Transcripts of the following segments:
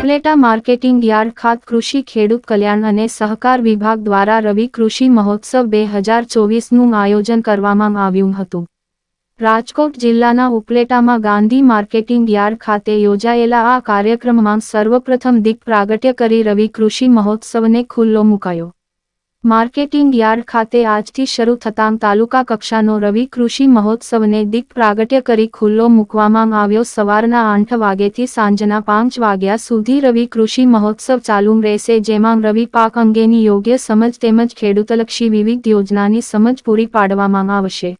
Upleta marketing yard ખાત કૃષિ ખેડૂત કલ્યાણ અને સહકાર વિભાગ દ્વારા રવિ કૃષિ મહોત્સવ બે હજાર ચોવીસનું આયોજન કરવામાં આવ્યું હતું. રાજકોટ જિલ્લાના ઉપલેટામાં ગાંધી માર્કેટિંગ યાર્ડ ખાતે યોજાયેલા આ કાર્યક્રમમાં સર્વપ્રથમ દિક પ્રાગટ્ય કરી રવિ કૃષિ મહોત્સવને ખુલ્લો મુકાયો. માર્કેટિંગ યાર્ડ ખાતે આજથી શરૂ થતાં તાલુકા કક્ષાનો રવિ કૃષિ મહોત્સવને દીપ પ્રાગટ્ય કરી ખુલ્લો મૂકવામાં આવ્યો સવારના આઠ વાગ્યેથી સાંજના પાંચ વાગ્યા સુધી રવિ કૃષિ મહોત્સવ ચાલુ રહેશે, જેમાં રવિ પાક અંગેની યોગ્ય સમજ તેમજ ખેડૂતલક્ષી વિવિધ યોજનાની સમજ પૂરી પાડવામાં આવશે.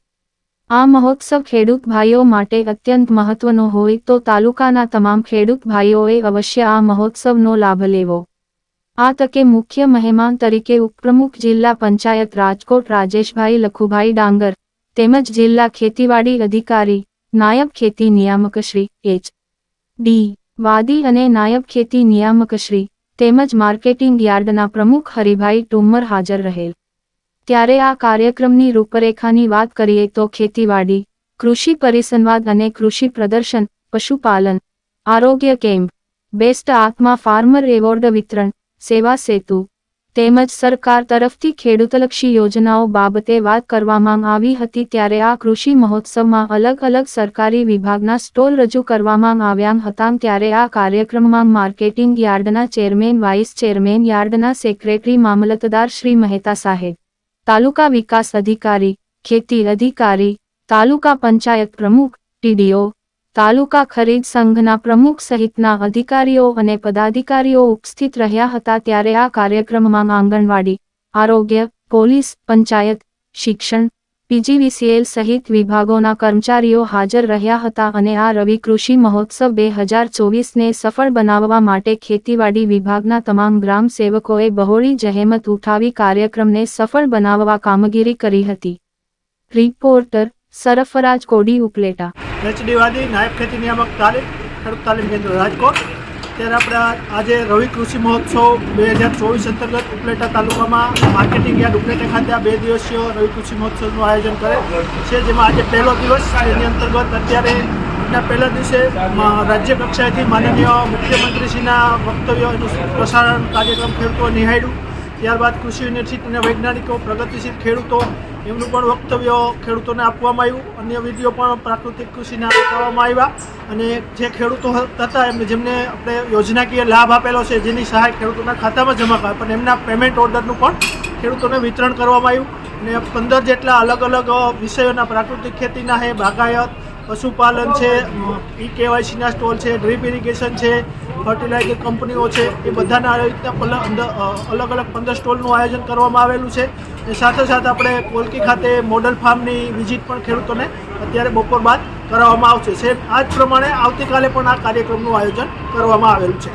આ મહોત્સવ ખેડૂત ભાઈઓ માટે અત્યંત મહત્વનો હોય તો તાલુકાના તમામ ખેડૂત ભાઈઓએ અવશ્ય આ મહોત્સવનો લાભ લેવો. આ તકે મુખ્ય મહેમાન તરીકે ઉપપ્રમુખ જિલ્લા પંચાયત રાજકોટ રાજેશભાઈ લખુભાઈ ડાંગર, તેમજ જિલ્લા ખેતીવાડી અધિકારી, નાયબ ખેતી નિયામકશ્રી, એચ. ડી. વાદી અને નાયબ ખેતી નિયામકશ્રી, તેમજ માર્કેટિંગ યાર્ડના પ્રમુખ હરિભાઈ ટુમ્મર હાજર રહેલ. ત્યારે આ કાર્યક્રમની રૂપરેખાની વાત કરીએ તો ખેતીવાડી, કૃષિ પરિસંવાદ અને કૃષિ પ્રદર્શન, પશુપાલન, આરોગ્ય કેમ્પ, બેસ્ટ આત્મા ફાર્મર એવોર્ડ વિતરણ સેવા સેતુ, તેમજ સરકાર તરફથી ખેડૂતલક્ષી યોજનાઓ બાબતે વાત કરવામાં આવી હતી ત્યારે આ કૃષિ મહોત્સવમાં અલગ અલગ સરકારી વિભાગના સ્ટોલ રજૂ કરવામાં આવ્યા હતા ત્યારે આ કાર્યક્રમમાં માર્કેટિંગ યાર્ડના ચેરમેન, વાઇસ ચેરમેન યાર્ડના સેક્રેટરી, મામલતદાર શ્રી મહેતા સાહેબ, તાલુકા વિકાસ અધિકારી, ખેતી અધિકારી, તાલુકા પંચાયત પ્રમુખ, ટીડીઓ તાલુકા ખરીદ સંઘના પ્રમુખ સહિતના અધિકારીઓ અને પદાધિકારીઓ ઉપસ્થિત રહ્યા હતા ત્યારે આ કાર્યક્રમમાં આંગણવાડી, આરોગ્ય, પોલીસ, પંચાયત, શિક્ષણ, પીજીવીસીએલ સહિત વિભાગોના કર્મચારીઓ હાજર રહ્યા હતા અને આ રવિ કૃષિ મહોત્સવ બે હજાર ચોવીસને સફળ બનાવવા માટે ખેતીવાડી વિભાગના તમામ ગ્રામ સેવકોએ બહોળી જહેમત ઉઠાવી કાર્યક્રમને સફળ બનાવવા કામગીરી કરી હતી. રિપોર્ટર સરફરાજ કોડી ઉપલેટા એચડી વાદી નાયબ ખેતી નિયામક તાલીમ, ખેડૂત તાલીમ કેન્દ્ર રાજકોટ. ત્યારે આપણે આજે રવિ કૃષિ મહોત્સવ બે હજાર ચોવીસ અંતર્ગત ઉપલેટા તાલુકામાં માર્કેટિંગ યાર્ડ ઉપલેટા ખાતે આ બે દિવસીય રવિ કૃષિ મહોત્સવનું આયોજન કરે છે, જેમાં આજે પહેલો દિવસ એની અંતર્ગત અત્યારે ના પહેલા દિવસે રાજ્ય કક્ષાએથી માનનીય મુખ્યમંત્રીશ્રીના વક્તવ્યોનું પ્રસારણ કાર્યક્રમ ખેડૂતો નિહાળ્યું. ત્યારબાદ કૃષિ યુનિવર્સિટીના વૈજ્ઞાનિકો, પ્રગતિશીલ ખેડૂતો એમનું પણ વક્તવ્ય ખેડૂતોને આપવામાં આવ્યું. અન્ય વીડિયો પણ પ્રાકૃતિક કૃષિના આપવામાં આવ્યા. અને જે ખેડૂતો હતા એમને જેમને આપણે યોજનાકીય લાભ આપેલો છે, જેની સહાય ખેડૂતોના ખાતામાં જમા કરાય, પણ એમના પેમેન્ટ ઓર્ડરનું પણ ખેડૂતોને વિતરણ કરવામાં આવ્યું. અને પંદર જેટલા અલગ અલગ વિષયોના પ્રાકૃતિક ખેતીના છે, બાગાયત, પશુપાલન છે, ઈ કેવાયસીના સ્ટોલ છે, ડ્રીપ ઇરિગેશન છે ફર્ટિલાઇઝર કંપનીઓ છે, એ બધાના આવી રીતના અલગ અલગ પંદર સ્ટોલનું આયોજન કરવામાં આવેલું છે. એ સાથે સાથે આપણે કોલકી ખાતે મોડલ ફાર્મની વિઝિટ પણ ખેડૂતોને અત્યારે બપોર બાદ કરાવવામાં આવશે. છે આ જ પ્રમાણે આવતીકાલે પણ આ કાર્યક્રમનું આયોજન કરવામાં આવેલું છે.